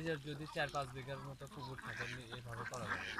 নিজের যদি চার পাঁচ বিঘার মতো পুকুর থাকে এভাবে করা যাবে।